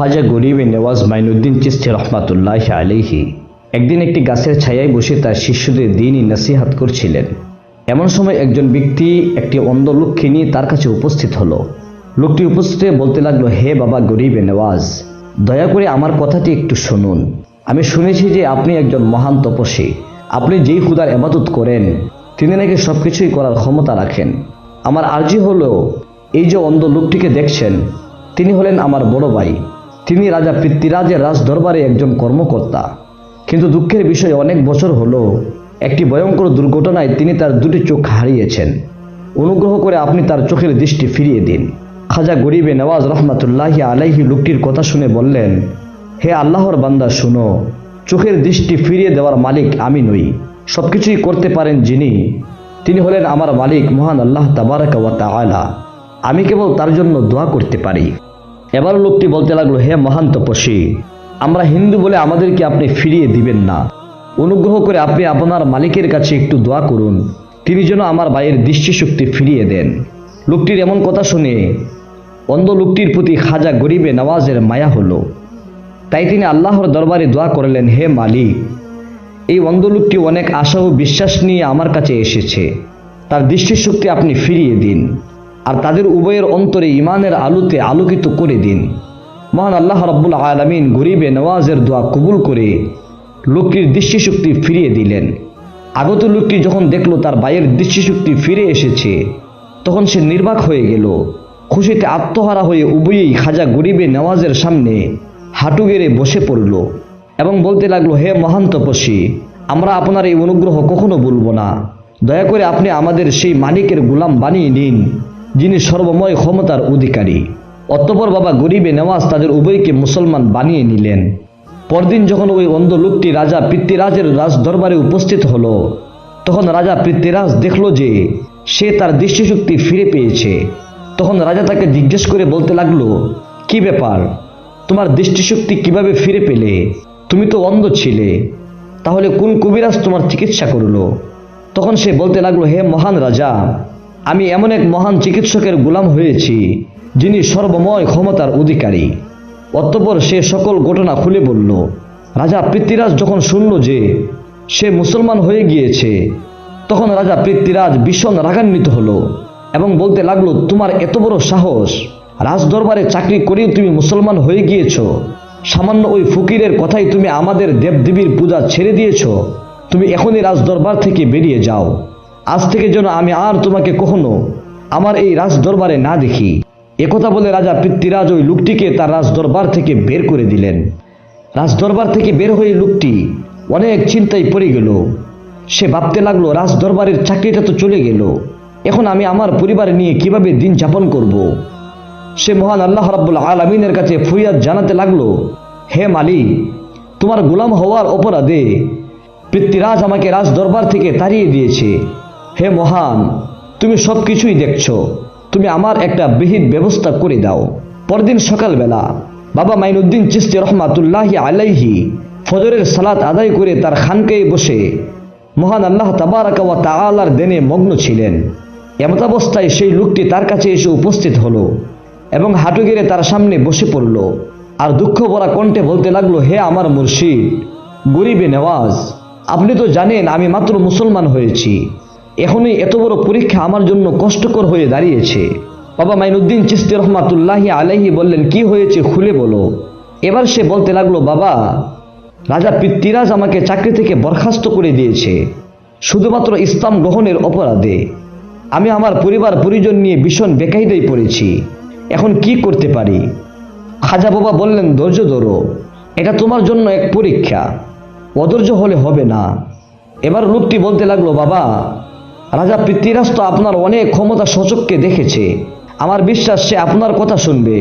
খাজা গরিবে নেওয়াজ মাইনুদ্দিন চিস্তি রহমাতুল্লাহ আলিহি একদিন একটি গাছের ছায়ায় বসে তার শিষ্যদের দিনই নসিহাত করছিলেন। এমন সময় একজন ব্যক্তি একটি অন্ধ লোককে নিয়ে তার কাছে উপস্থিত হলো। লোকটি উপস্থিত বলতে লাগল, হে বাবা গরিবে নেওয়াজ, দয়া করে আমার কথাটি একটু শুনুন। আমি শুনেছি যে আপনি একজন মহান তপস্বী। আপনি যেই খুদার এবাদত করেন, তিনি নাকি সব কিছুই করার ক্ষমতা রাখেন। আমার আর্জি হলো, এই যে অন্ধ লোকটিকে দেখছেন, তিনি হলেন আমার বড় ভাই। তিনি রাজা পৃথ্বীরাজের রাজ দরবারে একজন কর্মকর্তা। কিন্তু দুঃখের বিষয়, অনেক বছর হলো, একটি ভয়ঙ্কর দুর্ঘটনায় তিনি তার দুটি চোখ হারিয়েছেন। অনুগ্রহ করে আপনি তার চোখের দৃষ্টি ফিরিয়ে দিন। খাজা গরিবে নওয়াজ রহমাতুল্লাহ আলাইহি লোকটির কথা শুনে বললেন, হে আল্লাহর বান্দা, শুনো, চোখের দৃষ্টি ফিরিয়ে দেওয়ার মালিক আমি নই। সব কিছুই করতে পারেন যিনি। তিনি হলেন আমার মালিক মহান আল্লাহ তাবারাকা ওয়া আমি কেবল তার জন্য দোয়া করতে পারি। এবার লোকটি বলতে লাগল, হে মহান তপস্বী, আমরা হিন্দু বলে আমাদেরকে আপনি ফিরিয়ে দিবেন না। অনুগ্রহ করে আপনি আপনার মালিকের কাছে একটু দোয়া করুন। তিনি যেন আমার ভাইয়ের দৃষ্টিশক্তি ফিরিয়ে দেন। লোকটির এমন কথা শুনে অন্ধ লোকটির প্রতি খাজা গরিবে নওয়াজের মায়া হলো। তাই তিনি আল্লাহর দরবারে দোয়া করলেন, হে মালিক, এই অন্ধ লোকটি অনেক আশা ও বিশ্বাস নিয়ে আমার কাছে এসেছে। তার দৃষ্টিশক্তি আপনি ফিরিয়ে দিন। আর তাদের উভয়ের অন্তরে ইমানের আলোতে আলোকিত করে দিন। মহান আল্লাহ রব্বুল আলমিন গরিবে নওয়াজের দোয়া কবুল করে লোকটির দৃষ্টিশক্তি ফিরিয়ে দিলেন। আগত লোকটি যখন দেখল তার ভাইয়ের দৃষ্টিশক্তি ফিরে এসেছে, তখন সে নির্বাক হয়ে গেল। খুশিতে আত্মহারা হয়ে উভয়েই খাজা গরিবে নওয়াজের সামনে হাঁটু গেড়ে বসে পড়ল এবং বলতে লাগল, হে মহান তপস্বী, আমরা আপনার এই অনুগ্রহ কখনো বলব না। দয়া করে আপনি আমাদের সেই মালিকের গোলাম বানিয়ে নিন। যিনি সর্বময় ক্ষমতার অধিকারী। অতপর বাবা গরিবে নেওয়াজ তাদের উভয়কে মুসলমান বানিয়ে নিলেন। পরদিন যখন ওই অন্ধ লোকটি রাজা পৃথ্বীরাজের রাজ দরবারে উপস্থিত হলো, তখন রাজা পৃথ্বীরাজ দেখল যে সে তার দৃষ্টিশক্তি ফিরে পেয়েছে। তখন রাজা তাকে জিজ্ঞেস করে বলতে লাগল, কি ব্যাপার? তোমার দৃষ্টিশক্তি কীভাবে ফিরে পেলে? তুমি তো অন্ধ ছিলে। তাহলে কোন কবিরাজ তোমার চিকিৎসা করল? তখন সে বলতে লাগল, হে মহান রাজা আমি এমন এক মহান চিকিৎসকের গোলাম হয়েছি, যিনি সর্বময় ক্ষমতার অধিকারী। অতঃপর সে সকল ঘটনা খুলে বলল, রাজা পৃথ্বীরাজ যখন শুনল যে সে মুসলমান হয়ে গিয়েছে, তখন রাজা পৃথ্বীরাজ ভীষণ রাগান্বিত হলো এবং বলতে লাগল, তোমার এত বড় সাহস রাজ দরবারে চাকরি করেও তুমি মুসলমান হয়ে গিয়েছ। সামান্য ওই ফকিরের কথাই তুমি আমাদের দেবদেবীর পূজা ছেড়ে দিয়েছ। তুমি এখনই রাজদরবার থেকে বেরিয়ে যাও। আজ থেকে যেন আমি আর তোমাকে কখনো আমার এই রাজ দরবারে না দেখি। একথা বলে রাজা পৃথ্বীরাজ ওই লোকটিকে তার রাজ দরবার থেকে বের করে দিলেন। রাজ দরবার থেকে বের হয়ে লোকটি অনেক চিন্তায় পড়ে গেল। সে ভাবতে লাগল রাজ দরবারের চাকরিটা তো চলে গেল। এখন আমি আমার পরিবার নিয়ে কীভাবে দিন যাপন করব। সে মহান আল্লাহ রাব্বুল আলমিনের কাছে ফুরিয়াদ জানাতে লাগল, হে মালিক, তোমার গোলাম হওয়ার অপরাধে পৃথ্বীরাজ আমাকে রাজ দরবার থেকে তাড়িয়ে দিয়েছে। হে মহান, তুমি সব কিছুই দেখছ। তুমি আমার একটা বিহিত ব্যবস্থা করে দাও। পরদিন সকালবেলা বাবা মাইনুদ্দিন চিস্তি রহমাতুল্লাহি আলাইহি ফজরের সালাত আদায় করে তার খানকায় বসে মহান আল্লাহ তাবারাকা ওয়া তাআলার দেনে মগ্ন ছিলেন। এমতাবস্থায় সেই লোকটি তার কাছে এসে উপস্থিত হলো এবং হাঁটু গেড়ে তার সামনে বসে পড়ল। আর দুঃখ ভরা কণ্ঠে বলতে লাগল, হে আমার মুর্শিদ, গরিবে নেওয়াজ, আপনি তো জানেন আমি মাত্র মুসলমান হয়েছি। এখনই এত বড় পরীক্ষা আমার জন্য কষ্টকর হয়ে দাঁড়িয়েছে। বাবা মাইনুদ্দিন চিস্তি রহমাতুল্লাহি আলাইহি বললেন, কি হয়েছে খুলে বলো। এবার সে বলতে লাগল, বাবা, রাজা পৃথ্বীরাজ আমাকে চাকরি থেকে বরখাস্ত করে দিয়েছে, শুধুমাত্র ইসলাম গ্রহণের অপরাধে। আমি আমার পরিবার পরিজন নিয়ে ভীষণ বেকায়দায় পড়েছি, এখন কি করতে পারি? খাজা বাবা বললেন, ধৈর্য ধরো, এটা তোমার জন্য এক পরীক্ষা, অধৈর্য হলে হবে না। এবার লোকটি বলতে লাগল, বাবা রাজা পৃথ্বীরাজ তো আপনার অনেক ক্ষমতা সচককে দেখেছে। আমার বিশ্বাস সে আপনার কথা শুনবে।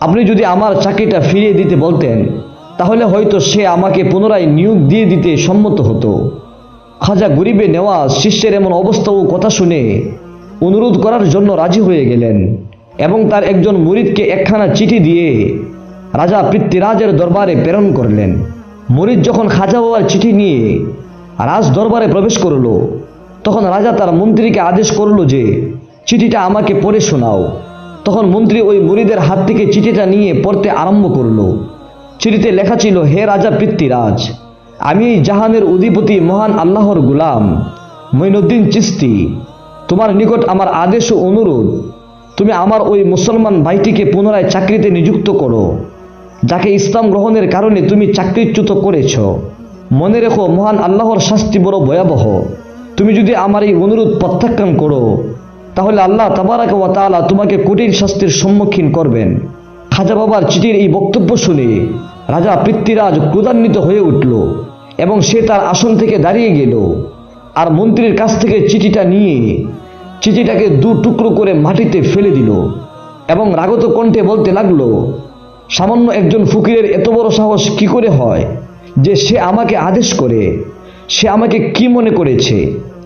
আপনি যদি আমার চাকরিটা ফিরিয়ে দিতে বলতেন, তাহলে হয়তো সে আমাকে পুনরায় নিয়োগ দিয়ে দিতে সম্মত হতো। খাজা গরিবে নেওয়া শিষ্যের এমন অবস্থা ও কথা শুনে অনুরোধ করার জন্য রাজি হয়ে গেলেন এবং তার একজন মুরিদকে একখানা চিঠি দিয়ে রাজা পৃথ্বীরাজের দরবারে প্রেরণ করলেন। মুরিদ যখন খাজা বাবার চিঠি নিয়ে রাজ দরবারে প্রবেশ করল তখন রাজা তার মন্ত্রীকে আদেশ করল যে, চিঠিটা আমাকে পড়ে শোনাও। তখন মন্ত্রী ওই মুড়িদের হাত থেকে চিঠিটা নিয়ে পড়তে আরম্ভ করল। চিঠিতে লেখা ছিল, হে রাজা পৃথ্বীরাজ, আমি এই জাহানের অধিপতি মহান আল্লাহর গুলাম মঈনুদ্দিন চিস্তি তোমার নিকট আমার আদেশ ও অনুরোধ, তুমি আমার ওই মুসলমান ভাইটিকে পুনরায় চাকরিতে নিযুক্ত করো, যাকে ইসলাম গ্রহণের কারণে তুমি চাকরিচ্যুত করেছ। মনে রেখো, মহান আল্লাহর শাস্তি বড় ভয়াবহ। তুমি যদি আমার এই অনুরোধ প্রত্যাখ্যান করো, তাহলে আল্লাহ তাবারাক ওয়া তাআলা তোমাকে কঠিন শাস্তির সম্মুখীন করবেন। খাজা বাবার চিঠির এই বক্তব্য শুনে রাজা পৃথ্বীরাজ ক্রোধান্বিত হয়ে উঠল এবং সে তার আসন থেকে দাঁড়িয়ে গেল। আর মন্ত্রীর কাছ থেকে চিঠিটা নিয়ে চিঠিটাকে দু টুকরো করে মাটিতে ফেলে দিল এবং রাগত কণ্ঠে বলতে লাগল, সামান্য একজন ফকিরের এত বড় সাহস কি করে হয় যে সে আমাকে আদেশ করে, সে আমাকে কি মনে করেছে?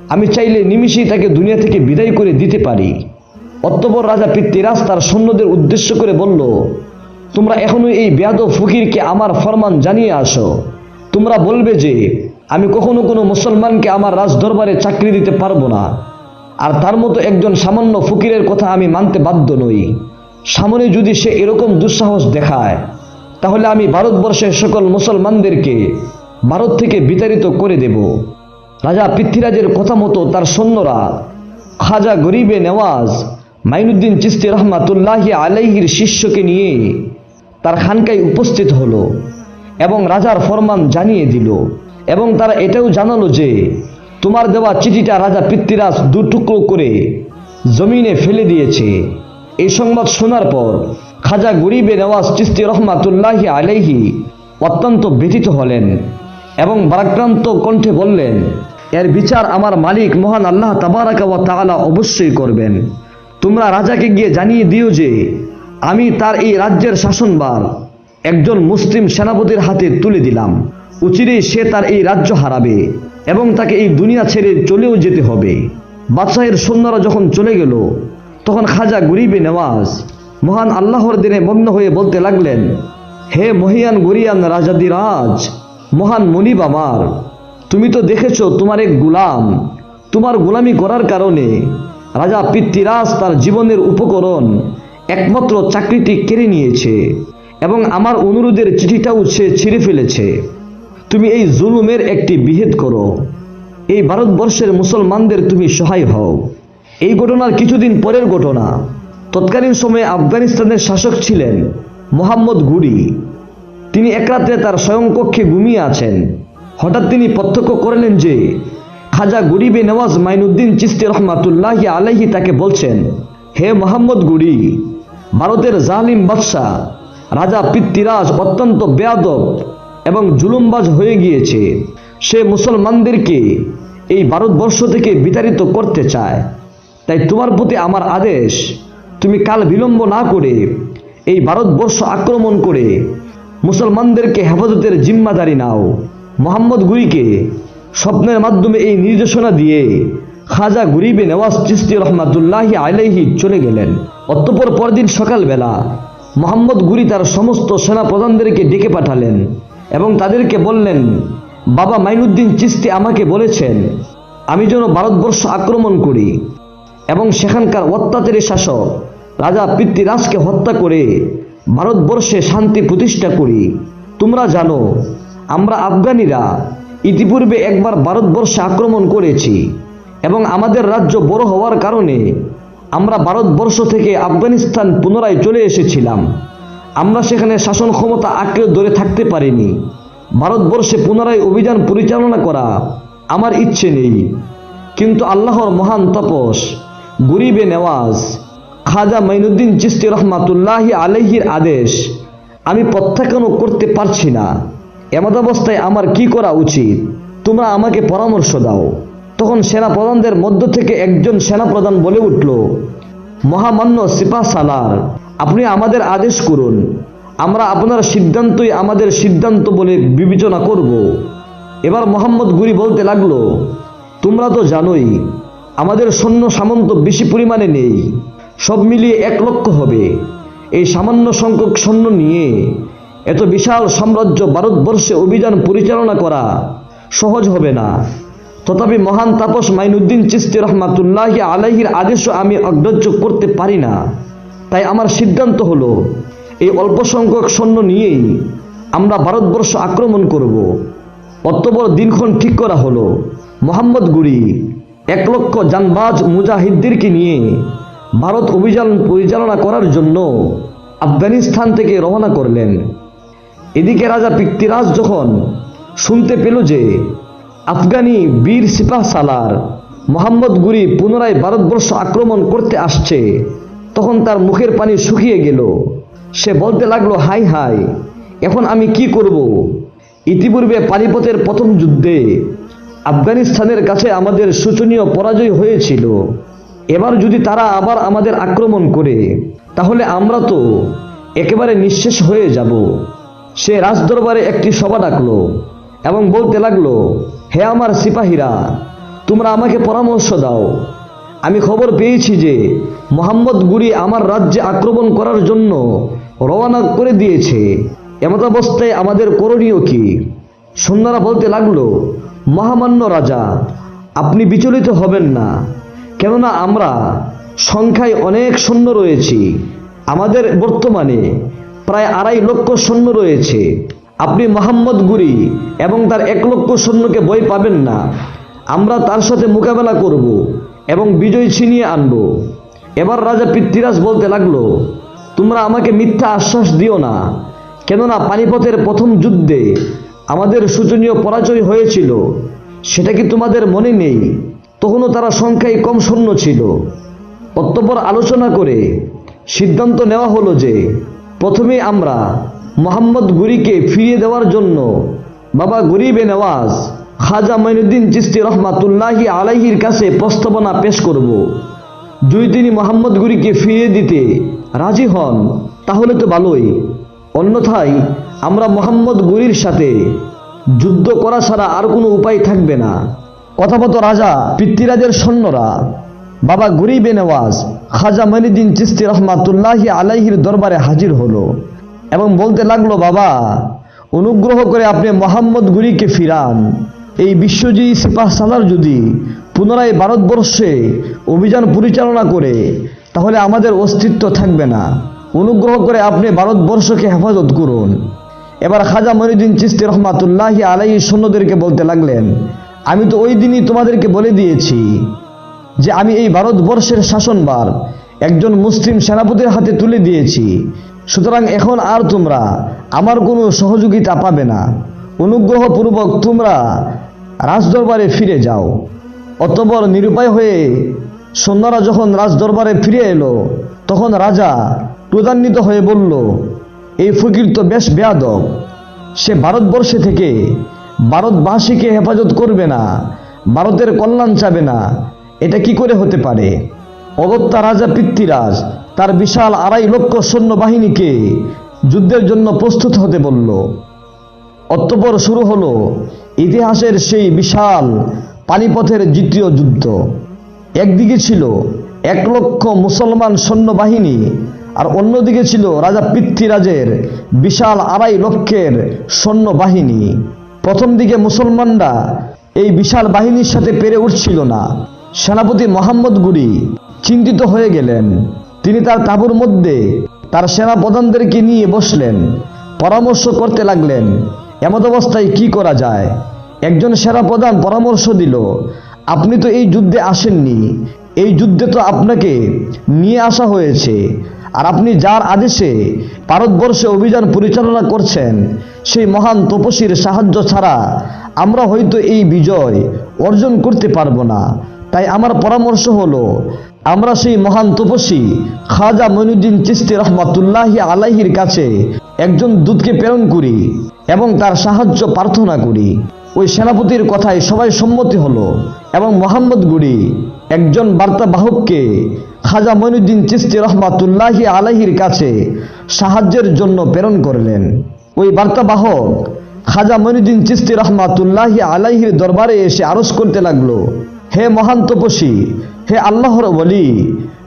আমি চাইলে নিমিষেই তাকে দুনিয়া থেকে বিদায় করে দিতে পারি। অত্তবর রাজা পৃথ্বীরাজ তার সৈন্যদের উদ্দেশ্য করে বলল, তোমরা এখনও এই বেয়াদ ফকিরকে আমার ফরমান জানিয়ে আসো। তোমরা বলবে যে, আমি কখনো কোনো মুসলমানকে আমার রাজ দরবারে চাকরি দিতে পারব না। আর তার মতো একজন সামান্য ফকিরের কথা আমি মানতে বাধ্য নই। সামনে যদি সে এরকম দুঃসাহস দেখায়, তাহলে আমি ভারতবর্ষের সকল মুসলমানদেরকে ভারত থেকে বিতাড়িত করে দেব। রাজা পৃথ্বীরাজের কথা মতো তার সৈন্যরা খাজা গরিবে নেওয়াজ মাইনুদ্দিন চিস্তি রহমাতুল্লাহি আলাইহির শিষ্যকে নিয়ে তার খানকায় উপস্থিত হলো এবং রাজার ফরমান জানিয়ে দিল এবং তারা এটাও জানালো যে, তোমার দেওয়া চিঠিটা রাজা পৃথ্বীরাজ দু টুকরো করে জমিনে ফেলে দিয়েছে। এই সংবাদ শোনার পর খাজা গরিবে নেওয়াজ চিস্তি রহমাতুল্লাহি আলাইহি অত্যন্ত ব্যথিত হলেন এবং বারাক্রান্ত কণ্ঠে বললেন এর বিচার আমার মালিক মহান আল্লাহ তাবারাকা ওয়া অবশ্যই করবেন। তোমরা রাজাকে গিয়ে জানিয়ে দিও যে, আমি তার এই রাজ্যের শাসনবার একজন মুসলিম সেনাপতির হাতে তুলে দিলাম। উচিরেই সে তার এই রাজ্য হারাবে এবং তাকে এই দুনিয়া ছেড়ে চলেও যেতে হবে। বাদশাহের সৈন্যরা যখন চলে গেল, তখন খাজা গরিবে নেওয়াজ মহান আল্লাহর দিনে মগ্ন হয়ে বলতে লাগলেন, হে মহিয়ান গরিয়ান রাজাদিরাজ মহান মনিব আমার তুমি তো দেখেছ তোমার এক গুলাম। তোমার গোলামি করার কারণে রাজা পৃথ্বীরাজ তার জীবনের উপকরণ একমাত্র চাকরিটি কেড়ে নিয়েছে এবং আমার অনুরোধের চিঠিটাও সে ছিঁড়ে ফেলেছে। তুমি এই জুলুমের একটি বিহেদ করো। এই ভারতবর্ষের মুসলমানদের তুমি সহায় হও। এই ঘটনার কিছুদিন পরের ঘটনা। তৎকালীন সময়ে আফগানিস্তানের শাসক ছিলেন মোহাম্মদ গুরি। তিনি এক রাত্রে তার স্বয়ংকক্ষে ঘুমিয়ে আছেন। হঠাৎ তিনি প্রত্যক্ষ করলেন যে খাজা গরিবে নওয়াজ মাইনুদ্দিন চিস্তি রহমাতুল্লাহ আলাইহি তাকে বলছেন, হে মোহাম্মদ গুরি ভারতের জালিম বাদশাহ, রাজা পৃথ্বীরাজ অত্যন্ত বেয়াদব এবং জুলুমবাজ হয়ে গিয়েছে। সে মুসলমানদেরকে এই ভারতবর্ষ থেকে বিতাড়িত করতে চায়। তাই তোমার প্রতি আমার আদেশ, তুমি কাল বিলম্ব না করে এই ভারতবর্ষ আক্রমণ করে মুসলমানদেরকে হেফাজতের জিম্মাদারি নাও। মোহাম্মদ গুরিকে স্বপ্নের মাধ্যমে এই নির্দেশনা দিয়ে খাজা গরিবে নেওয়াজ চিস্তি রহমাতুল্লাহি আলাইহি চলে গেলেন। অতঃপর পরদিন সকালবেলা মোহাম্মদ গুরি তার সমস্ত সেনা প্রধানদেরকে ডেকে পাঠালেন এবং তাদেরকে বললেন, বাবা মাইনুদ্দিন চিস্তি আমাকে বলেছেন, আমি যেন ভারতবর্ষ আক্রমণ করি এবং সেখানকার অত্যাচারী শাসক রাজা পৃথ্বীরাজকে হত্যা করে ভারতবর্ষে শান্তি প্রতিষ্ঠা করি। তোমরা জানো আমরা আফগানিরা ইতিপূর্বে একবার ভারতবর্ষে আক্রমণ করেছি এবং আমাদের রাজ্য বড় হওয়ার কারণে আমরা ভারতবর্ষ থেকে আফগানিস্তান পুনরায় চলে এসেছিলাম। আমরা সেখানে শাসন ক্ষমতা আঁকড়ে ধরে থাকতে পারিনি। ভারতবর্ষে পুনরায় অভিযান পরিচালনা করা আমার ইচ্ছে নেই। কিন্তু আল্লাহর মহান তপস, গরিবে নেওয়াজ, খাজা মাইনুদ্দিন চিস্তি রহমাতুল্লাহি আলহির আদেশ আমি প্রত্যাখ্যানও করতে পারছি না। এমত অবস্থায় আমার কি করা উচিত? তোমরা আমাকে পরামর্শ দাও। তখন সেনাপ্রধানদের মধ্য থেকে একজন সেনাপ্রধান বলে উঠল, মহামান্য সিপা সালার, আপনি আমাদের আদেশ করুন। আমরা আপনার সিদ্ধান্তই আমাদের সিদ্ধান্ত বলে বিবেচনা করব। এবার মোহাম্মদ গুরি বলতে লাগল, তোমরা তো জানোই, আমাদের সৈন্য সামন্ত বেশি পরিমাণে নেই। সব মিলিয়ে এক লক্ষ হবে। এই সামান্য সংখ্যক সৈন্য নিয়ে এত বিশাল সাম্রাজ্য ভারতবর্ষে অভিযান পরিচালনা করা সহজ হবে না। তথাপি মহান তাপস মাইনুদ্দিন চিস্তি রহমাতুল্লাহি আলাইহির আদেশও আমি অগ্রাহ্য করতে পারি না। তাই আমার সিদ্ধান্ত হলো, এই অল্প সংখ্যক সৈন্য নিয়েই আমরা ভারতবর্ষ আক্রমণ করব। অতবর দিনক্ষণ ঠিক করা হলো, মোহাম্মদ গুরি, এক লক্ষ জানবাজ মুজাহিদ্দিরকে নিয়ে ভারত অভিযান পরিচালনা করার জন্য আফগানিস্তান থেকে রওনা করলেন। এদিকে রাজা পৃথ্বীরাজ যখন শুনতে পেল যে আফগানি বীর সিপাহ সালার মোহাম্মদ গুরি পুনরায় ভারতবর্ষ আক্রমণ করতে আসছে, তখন তার মুখের পানি শুকিয়ে গেল। সে বলতে লাগল, হাই হাই, এখন আমি কি করব? ইতিপূর্বে পানিপথের প্রথম যুদ্ধে আফগানিস্তানের কাছে আমাদের শোচনীয় পরাজয় হয়েছিল। এবার যদি তারা আবার আমাদের আক্রমণ করে, তাহলে আমরা তো একেবারে নিঃশেষ হয়ে যাব। সে রাজদরবারে একটি সভা ডাকলো এবং বলতে লাগল, হে আমার সিপাহীরা, তোমরা আমাকে পরামর্শ দাও। আমি খবর পেয়েছি যে মোহাম্মদ গুরি আমার রাজ্যে আক্রমণ করার জন্য রওনা করে দিয়েছে। এমতাবস্থায় আমাদের করণীয় কি? সন্ধ্যারা বলতে লাগল, মহামান্য রাজা, আপনি বিচলিত হবেন না। কেননা আমরা সংখ্যায় অনেক সৈন্য রয়েছি। আমাদের বর্তমানে প্রায় আড়াই লক্ষ সৈন্য রয়েছে। আপনি মোহাম্মদ গুরি এবং তার এক লক্ষ সৈন্যকে বই পাবেন না। আমরা তার সাথে মোকাবেলা করব এবং বিজয় ছিনিয়ে আনব। এবার রাজা পৃথ্বীরাজ বলতে লাগল, তোমরা আমাকে মিথ্যা আশ্বাস দিও না। কেননা পানিপথের প্রথম যুদ্ধে আমাদের শোচনীয় পরাজয় হয়েছিল। সেটা কি তোমাদের মনে নেই? তখনও তারা সংখ্যায় কম সৈন্য ছিল। অতঃপর আলোচনা করে সিদ্ধান্ত নেওয়া হলো যে প্রথমে আমরা মোহাম্মদ গুরিকে ফিরিয়ে দেওয়ার জন্য বাবা গরিবে নেওয়াজ খাজা মঈনুদ্দিন চিস্তি রহমাতুল্লাহি আলাইহির কাছে প্রস্তাবনা পেশ করব। যদি তিনি মোহাম্মদ গুরিকে ফিরিয়ে দিতে রাজি হন, তাহলে তো ভালোই। অন্যথায় আমরা মোহাম্মদ গুরির সাথে যুদ্ধ করা ছাড়া আর কোনো উপায় থাকবে না। কথামতো রাজা পিতৃরাজের সৈন্যরা বাবা গরিবে নেওয়াজ খাজা মঈনুদ্দিন চিস্তি রহমাতুল্লাহি আলাইহির দরবারে হাজির হলো এবং বলতে লাগল, বাবা, অনুগ্রহ করে আপনি মোহাম্মদ গুরিকে ফিরান। এই বিশ্বজয়ী সিপাহ সালার যদি পুনরায় ভারতবর্ষে অভিযান পরিচালনা করে, তাহলে আমাদের অস্তিত্ব থাকবে না। অনুগ্রহ করে আপনি ভারতবর্ষকে হেফাজত করুন। এবার খাজা মরিউদ্দিন চিস্তি রহমাতুল্লাহি আলাই সৈন্যদেরকে বলতে লাগলেন, আমি তো ওই দিনই তোমাদেরকে বলে দিয়েছি যে আমি এই ভারতবর্ষের শাসনবার একজন মুসলিম সেনাপতির হাতে তুলে দিয়েছি। সুতরাং এখন আর তোমরা আমার কোনো সহযোগিতা পাবে না। অনুগ্রহপূর্বক তোমরা রাজদরবারে ফিরে যাও। অতবর নিরুপায় হয়ে সন্ধ্যারা যখন রাজদরবারে ফিরে এলো, তখন রাজা ক্রোধান্বিত হয়ে বলল, এই ফকির তো বেশ বেয়াদব। সে ভারতবর্ষে থেকে ভারতবাসীকে হেফাজত করবে না, ভারতের কল্যাণ চাবে না। এটা কি করে হতে পারে? অগত্যা রাজা পৃথ্বীরাজ তার বিশাল আড়াই লক্ষ সৈন্যবাহিনীকে যুদ্ধের জন্য প্রস্তুত হতে বলল। অতঃপর শুরু হলো ইতিহাসের সেই বিশাল পানিপথের দ্বিতীয় যুদ্ধ। একদিকে ছিল এক লক্ষ মুসলমান সৈন্যবাহিনী আর অন্যদিকে ছিল রাজা পৃথ্বীরাজের বিশাল আড়াই লক্ষের সৈন্যবাহিনী। প্রথম দিকে মুসলমানরা এই বিশাল বাহিনীর সাথে পেরে উঠছিল না। সেনাপতি মোহাম্মদ গুরি চিন্তিত হয়ে গেলেন। তিনি তার তাঁবুর মধ্যে তার সেনা প্রধানদেরকে নিয়ে বসলেন, পরামর্শ করতে লাগলেন, এমত অবস্থায় কি করা যায়? একজন সেনা প্রধান পরামর্শ দিল, আপনি তো এই যুদ্ধে আসেননি, এই যুদ্ধে তো আপনাকে নিয়ে আসা হয়েছে, আর আপনি যার আদেশে ভারতবর্ষে অভিযান পরিচালনা করছেন, সেই মহান তপস্বীর সাহায্য ছাড়া আমরা হয়তো এই বিজয় অর্জন করতে পারব না। তাই আমার পরামর্শ হলো, আমরা সেই মহান তপস্বী খাজা মঈনুদ্দিন চিস্তি রহমাতুল্লাহি আলাহির কাছে একজন দূতকে প্রেরণ করি এবং তার সাহায্য প্রার্থনা করি। ওই সেনাপতির কথায় সবাই সম্মতি হলো এবং মোহাম্মদ গুড়ি একজন বার্তাবাহককে খাজা মঈনুদ্দিন চিস্তি রহমাতুল্লাহি আলাইহির কাছে সাহায্যের জন্য প্রেরণ করলেন। ওই বার্তাবাহক খাজা মঈনুদ্দিন চিস্তি রহমাতুল্লাহি আলাইহির দরবারে এসে আরজ করতে লাগল। হে মহান তপসী হে আল্লাহর বলি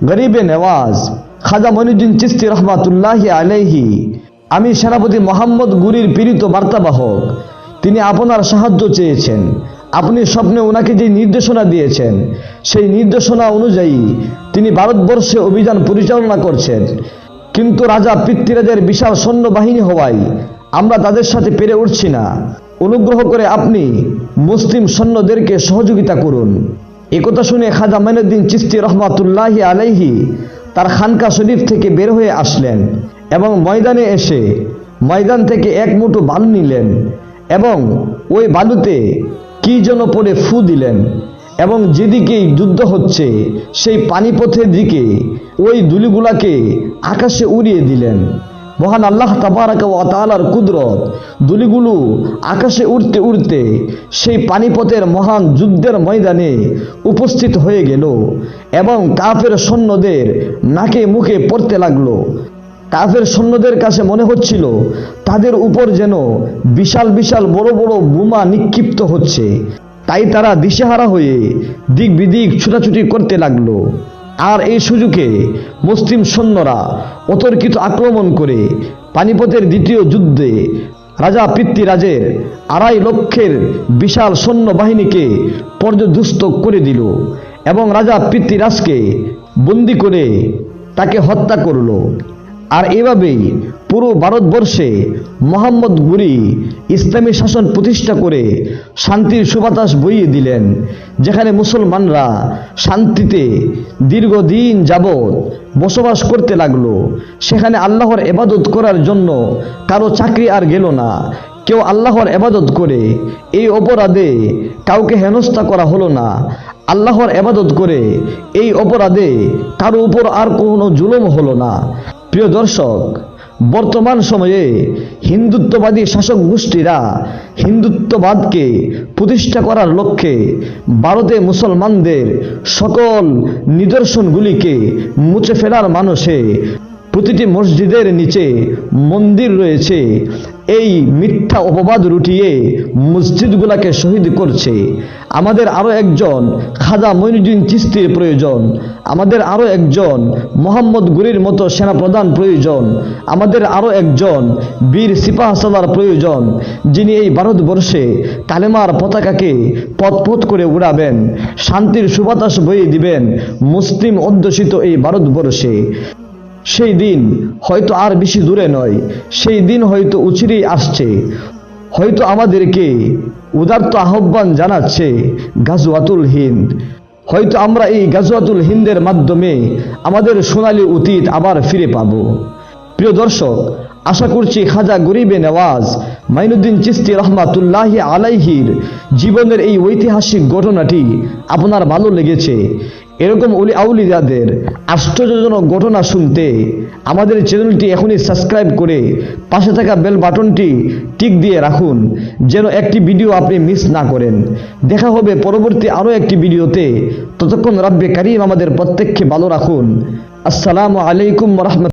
গরিবে নেওয়াজ, খাজা মঈনুদ্দিন চিস্তি রহমাতুল্লাহি আলাইহি, আমি সেনাপতি মোহাম্মদ গুরির পীড়িত বার্তাবাহক, তিনি আপনার সাহায্য চেয়েছেন, আপনি স্বপ্নে ওনাকে যে নির্দেশনা দিয়েছেন, সেই নির্দেশনা অনুযায়ী তিনি ভারতবর্ষে অভিযান পরিচালনা করছেন। কিন্তু রাজা পৃথ্বীরাজের বিশাল সৈন্যবাহিনী হওয়ায় আমরা তাদের সাথে পেরে উঠছি না। অনুগ্রহ করে আপনি মুসলিম সৈন্যদেরকে সহযোগিতা করুন। একথা শুনে খাজা মাইনুদ্দিন চিস্তি রহমাতুল্লাহি আলাইহি তার খানকা শরীফ থেকে বের হয়ে আসলেন এবং ময়দানে এসে ময়দান থেকে এক মুঠো বালু নিলেন এবং ওই বালুতে কি যেন পড়ে ফু দিলেন এবং যেদিকেই যুদ্ধ হচ্ছে সেই পানিপথের দিকে ওই দুলিগুলাকে আকাশে উড়িয়ে দিলেন। মহান আল্লাহ তাবারাক ও তালার কুদরত দুলিগুলো আকাশে উড়তে উড়তে সেই পানিপথের মহান যুদ্ধের ময়দানে উপস্থিত হয়ে গেল এবং কাফের সৈন্যদের নাকে মুখে পড়তে লাগল। কাফের সৈন্যদের কাছে মনে হচ্ছিল তাদের উপর যেন বিশাল বিশাল বড় বড় বোমা নিক্ষিপ্ত হচ্ছে। তাই তারা দিশেহারা হয়ে দিক বিদিক ছুটাছুটি করতে লাগল। আর এই সুযোগে মুসলিম সৈন্যরা অতর্কিত আক্রমণ করে পানিপথের দ্বিতীয় যুদ্ধে রাজা পিতৃরাজের আড়াই লক্ষের বিশাল সৈন্যবাহিনীকে পর্যদুস্ত করে দিল এবং রাজা পিতৃরাজকে বন্দি করে তাকে হত্যা করল। আর এভাবেই পুরো ভারতবর্ষে মোহাম্মদ গুরি ইসলামী শাসন প্রতিষ্ঠা করে শান্তির সুবাতাস বইয়ে দিলেন, যেখানে মুসলমানরা শান্তিতে দীর্ঘদিন যাবৎ বসবাস করতে লাগল। সেখানে আল্লাহর এবাদত করার জন্য কারও চাকরি আর গেল না। কেউ আল্লাহর এবাদত করে এই অপরাধে কাউকে হেনস্থা করা হলো না। আল্লাহর এবাদত করে এই অপরাধে কারও উপর আর কোনো জুলুম হলো না। প্রিয় দর্শক, বর্তমান সময়ে হিন্দুত্ববাদী শাসক গোষ্ঠীরা হিন্দুত্ববাদকে প্রতিষ্ঠা করার লক্ষ্যে ভারতে মুসলমানদের সকল নিদর্শনগুলিকে মুছে ফেলার মানুষে প্রতিটি মসজিদের নিচে মন্দির রয়েছে। এই মিথ্যা অপবাদ রুটিয়ে মসজিদগুলাকে শহীদ করছে। আমাদের আরও একজন খাজা মঈনুদ্দিন চিস্তির প্রয়োজন। আমাদের আরও একজন মোহাম্মদ গুরির মতো সেনাপ্রধান প্রয়োজন। আমাদের আরও একজন বীর সিপাহ সালার প্রয়োজন, যিনি এই ভারতবর্ষে কালেমার পতাকাকে পথপথ করে উড়াবেন, শান্তির সুবাতাস বইয়ে দিবেন মুসলিম অধ্যুষিত এই ভারতবর্ষে। সেই দিন হয়তো আর বেশি দূরে নয়। সেই দিন হয়তো উচিরেই আসছে। হয়তো আমাদেরকে উদার্ত আহ্বান জানাচ্ছে গাজওয়াতুল হিন্দ। হয়তো আমরা এই গাজওয়াতুল হিন্দের মাধ্যমে আমাদের সোনালী অতীত আবার ফিরে পাব। প্রিয় দর্শক, আশা করছি খাজা গরিবে নেওয়াজ মাইনুদ্দিন চিস্তি রহমাতুল্লাহ আলাইহির জীবনের এই ঐতিহাসিক ঘটনাটি আপনার ভালো লেগেছে। এরকম অলি আউলিদাদের আশ্চর্যজনক ঘটনা শুনতে আমাদের চ্যানেলটি এখনই সাবস্ক্রাইব করে পাশে থাকা বেল বাটনটি টিক দিয়ে রাখুন, যেন একটি ভিডিও আপনি মিস না করেন। দেখা হবে পরবর্তী আরও একটি ভিডিওতে। ততক্ষণ রাব্বে কারিম আমাদের প্রত্যেককে ভালো রাখুন। আসসালামু আলাইকুম রহমত